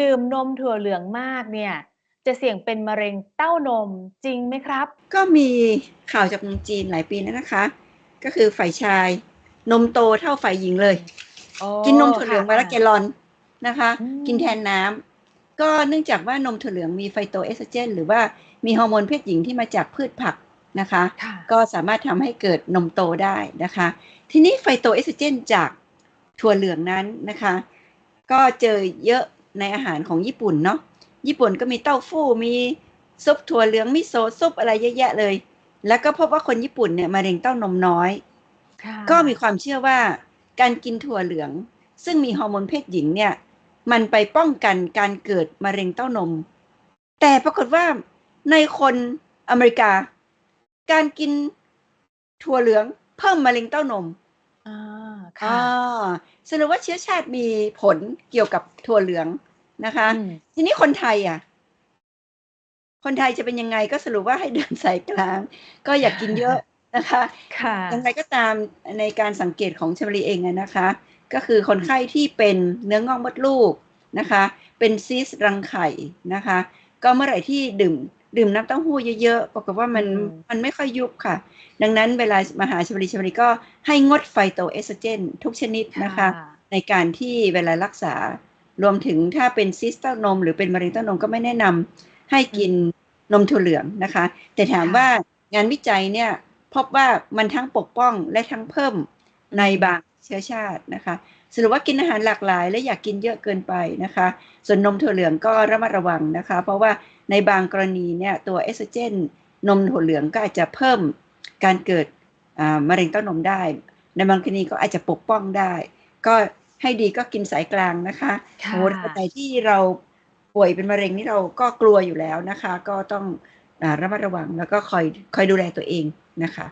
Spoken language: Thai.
ดื่มนมถั่วเหลืองมากเนี่ย จะเสี่ยงเป็นมะเร็งเต้านมจริงไหมครับ?ก็มีข่าวจากเมืองจีนหลายปีแล้วนะคะ ก็คือฝ่ายชาย นมโตเท่าฝ่ายหญิงเลยอ๋อกินนมถั่วเหลืองค่วันละแกลลอนนะคะอืมกินแทนน้ำก็เนื่องจากว่านมถั่วเหลืองมี Phytoestrogen หรือว่ามีฮอร์โมนเพศหญิงที่มาจากพืชผักนะคะค่ะก็สามารถทำให้เกิดนมโตได้นะคะ ทีนี้ Phytoestrogen จากถั่วเหลืองนั้นนะคะ ก็เจอเยอะ ในอาหารของญี่ปุ่นเนาะญี่ปุ่นก็มีเต้าฟู้มีซุปถั่วเหลืองมิโซะซุปอะไรเยอะแยะเลย แล้วก็พบว่าคนญี่ปุ่นเนี่ยมะเร็งเต้านมน้อยค่ะก็มีความเชื่อว่าการกินถั่วเหลือง ซึ่งมีฮอร์โมนเพศหญิงเนี่ย มันไปป้องกันการเกิดมะเร็งเต้านม แต่ปรากฏว่าในคนอเมริกา การกินถั่วเหลืองเพิ่มมะเร็งเต้านมอาอค่ะาแสดงว่าเชื้อชาติมีผลเกี่ยวกับถั่วเหลือง นะคะอืมทีนี้คนไทยอะคนไทยจะเป็นยังไงก็สรุปว่าให้เดินสายกลาง ก็อย่ากินเยอะนะคะค่ะอย่างไรก็ตามในการสังเกตของชมรีเองอะนะคะ ก็คือคนไข้ที่เป็นเนื้องอกมดลูกนะคะ เป็นซีสต์รังไข่นะคะ ก็เมื่อไหร่ที่ดื่มดื่มน้ำเต้าหู้เยอะๆปรากฏว่ามันอืมมันไม่ค่อยยุบค่ะ ดังนั้นเวลามาหาชมรีชมรีก็ให้งด Phytoestrogen ทุกชนิดค่นะคะะในการที่เวลารักษา รวมถึงถ้าเป็นซีสเต้านม หรือเป็นมะเร็งเต้านมก็ไม่แนะนำให้กินนมถั่วเหลืองนะคะ แต่ถามว่างานวิจัยเนี่ยพบว่ามันทั้งปกป้องและทั้งเพิ่มในบางเชื้อชาตินะคะสรุปว่ากินอาหารหลากหลาย และอย่ากกินเยอะเกินไปนะคะ ส่วนนมถั่วเหลืองก็ระมัดระวังนะคะ เพราะว่าในบางกรณีเนี่ยตัวเอสโตรเจน นมถั่วเหลืองก็อาจจะเพิ่มการเกิดมะเร็งเต้านมได้ ในบางกรณีก็อาจจะปกป้องได้ ก็ ให้ดีก็กินสายกลางนะคะค่ะโอ้โฮคนไหนที่เราป่วยเป็นมะเร็งนี่เราก็กลัวอยู่แล้วนะคะ ก็ต้องอ่าระมัดระวังแล้วก็คอยคอยดูแลตัวเองนะคะ